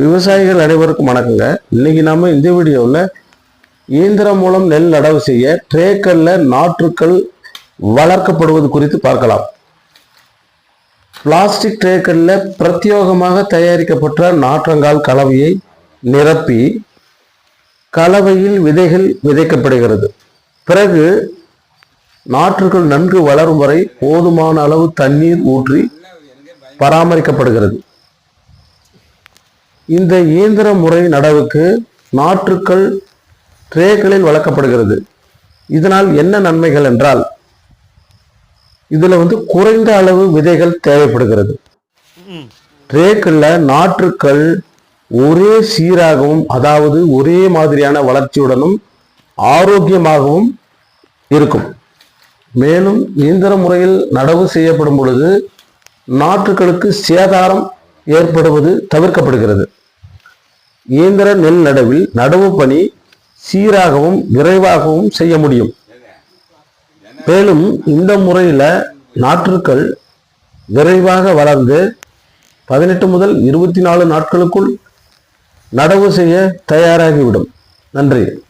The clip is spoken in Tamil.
விவசாயிகள் அனைவருக்கும் வணக்கங்க. இன்னைக்கு நாம இந்த வீடியோவில் இயந்திரம் மூலம் நெல் நடவு செய்ய ட்ரேக்கல்ல நாற்றுக்கள் வளர்க்கப்படுவது குறித்து பார்க்கலாம். பிளாஸ்டிக் ட்ரேக்கல்ல பிரத்யேகமாக தயாரிக்கப்பட்ட நாற்றங்கால் கலவையை நிரப்பி கலவையில் விதைகள் விதைக்கப்படுகிறது. பிறகு நாற்றுகள் நன்கு வளரும் வரை போதுமான அளவு தண்ணீர் ஊற்றி பராமரிக்கப்படுகிறது. இந்த இயந்திர முறை நடவுக்கு நாற்றுக்கள் ட்ரேக்களில் வளர்க்கப்படுகிறது. இதனால் என்ன நன்மைகள் என்றால் இதுல வந்து குறைந்த அளவு விதைகள் தேவைப்படுகிறது. ட்ரேக்கள்ல நாற்றுக்கள் ஒரே சீராகவும் அதாவது ஒரே மாதிரியான வளர்ச்சியுடனும் ஆரோக்கியமாகவும் இருக்கும். மேலும் இயந்திர முறையில் நடவு செய்யப்படும் பொழுது நாற்றுகளுக்கு சேதாரம் ஏற்படுவது தவிர்க்கப்படுகிறது. இயந்திர நெல் நடவில் நடவு பணி சீராகவும் விரைவாகவும் செய்ய முடியும். மேலும் இந்த முறையில நாற்றுக்கள் விரைவாக வளர்ந்து பதினெட்டு முதல் இருபத்தி நாலு நாட்களுக்குள் நடவு செய்ய தயாராகிவிடும். நன்றி.